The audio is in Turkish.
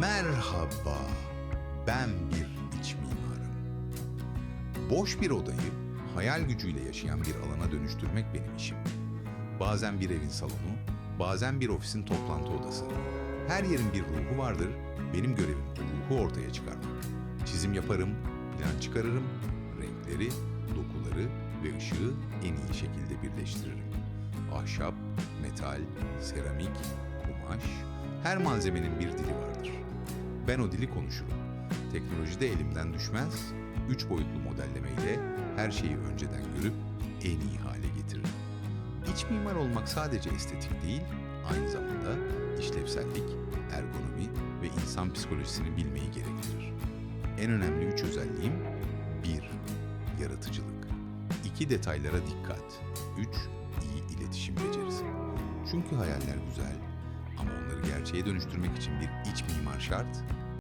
Merhaba, ben bir iç mimarım. Boş bir odayı hayal gücüyle yaşayan bir alana dönüştürmek benim işim. Bazen bir evin salonu, bazen bir ofisin toplantı odası. Her yerin bir ruhu vardır, benim görevim ruhu ortaya çıkarmak. Çizim yaparım, plan çıkarırım, renkleri, dokuları ve ışığı en iyi şekilde birleştiririm. Ahşap, metal, seramik, kumaş, her malzemenin bir dili vardır. Ben o dili konuşurum. Teknoloji de elimden düşmez. Üç boyutlu modellemeyle her şeyi önceden görüp en iyi hale getiririm. İç mimar olmak sadece estetik değil, aynı zamanda işlevsellik, ergonomi ve insan psikolojisini bilmeyi gerektirir. En önemli üç özelliğim 1. Yaratıcılık 2. Detaylara dikkat 3. iyi iletişim becerisi. Çünkü hayaller güzel gerçeğe dönüştürmek için bir iç mimar şart